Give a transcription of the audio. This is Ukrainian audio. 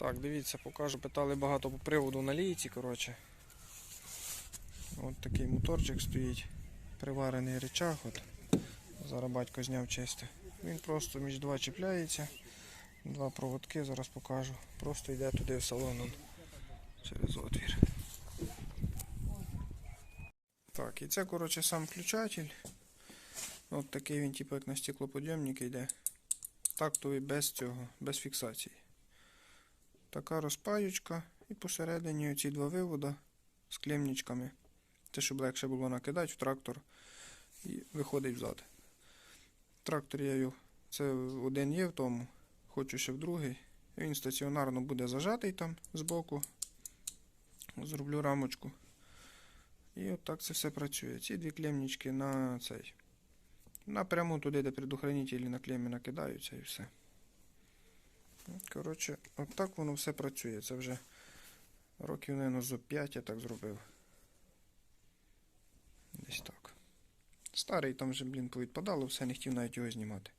Так, дивіться, покажу. Питали багато по приводу на лійці, коротше. От такий моторчик стоїть. Приварений речах. От. Зараз батько зняв чисте. Він просто між два чіпляється. Два проводки, зараз покажу. Просто йде туди в салон он, через отвір. Так, і це, коротше, сам включатель. От такий він, типу, як на стеклоподйомник йде. Тактовий без цього, без фіксації. Така розпаючка і посередині оці два вивода з клемничками. Це щоб легше було накидати в трактор і виходить взад. Трактор я його, це один є в тому, хочу ще в другий. Він стаціонарно буде зажатий там збоку. Зроблю рамочку. І от так це все працює. Ці дві клемнички на цей. Напряму туди, де предохранителі на клемі накидаються і все. Коротше, отак так воно все працює. Це вже років, мабуть, зо 5 я так зробив. Десь так. Старий там вже, блін, повідпадало, все не хотів навіть його знімати.